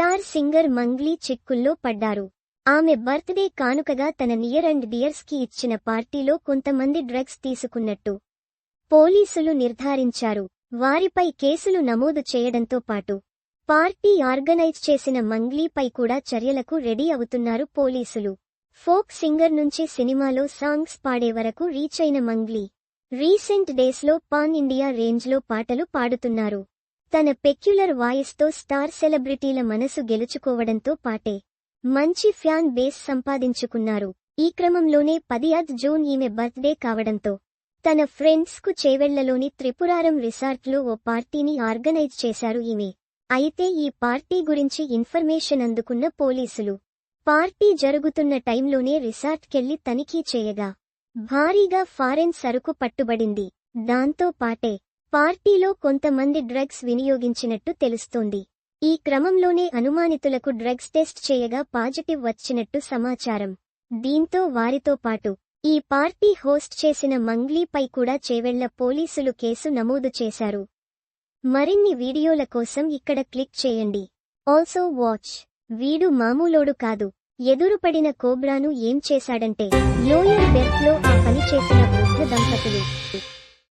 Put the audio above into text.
Star singer Mangli చిక్కుల్లో పడ్డారు. ఆమె బర్త్డే కానుకగా తన నియర్ అండ్ డియర్స్కి ఇచ్చిన పార్టీలో కొంతమంది డ్రగ్స్ తీసుకున్నట్టు పోలీసులు నిర్ధారించారు. వారిపై కేసులు నమోదు చేయడంతో పాటు పార్టీ ఆర్గనైజ్ చేసిన మంగ్లీపై కూడా చర్యలకు రెడీ అవుతున్నారు పోలీసులు. ఫోక్ సింగర్ నుంచి సినిమాలో సాంగ్స్ పాడే వరకు రీచ్ అయిన మంగ్లీ రీసెంట్ డేస్లో పాన్ ఇండియా రేంజ్లో పాటలు పాడుతున్నారు. తన పెక్యులర్ వాయిస్తో స్టార్ సెలబ్రిటీల మనసు గెలుచుకోవడంతో పాటే మంచి ఫ్యాన్ బేస్ సంపాదించుకున్నారు. ఈ క్రమంలోనే పదియాద్ జూన్ ఈమె బర్త్డే కావడంతో తన ఫ్రెండ్స్కు చేవెళ్ళలోని త్రిపురారం రిసార్ట్లో ఓ పార్టీని ఆర్గనైజ్ చేశారు ఈమె. అయితే ఈ పార్టీ గురించి ఇన్ఫర్మేషన్ అందుకున్న పోలీసులు పార్టీ జరుగుతున్న టైంలోనే రిసార్ట్కెళ్ళి తనిఖీ చేయగా భారీగా ఫారెన్ సరుకు పట్టుబడింది. దాంతో పాటే పార్టీలో కొంతమంది డ్రగ్స్ వినియోగించినట్టు తెలుస్తోంది. ఈ క్రమంలోనే అనుమానితులకు డ్రగ్స్ టెస్ట్ చేయగా పాజిటివ్ వచ్చినట్టు సమాచారం. దీంతో వారితో పాటు ఈ పార్టీ హోస్ట్ చేసిన మంగ్లీపై కూడా చేవెళ్ళ పోలీసులు కేసు నమోదు చేశారు. మరిన్ని వీడియోల కోసం ఇక్కడ క్లిక్ చేయండి. Also watch. వీడు మామూలోడు కాదు. ఎదురుపడిన కోబ్రాను ఏం చేశాడంటే లోయర్ బెర్త్లో ఆ పని చేసిన వృద్ధ దంపతులు.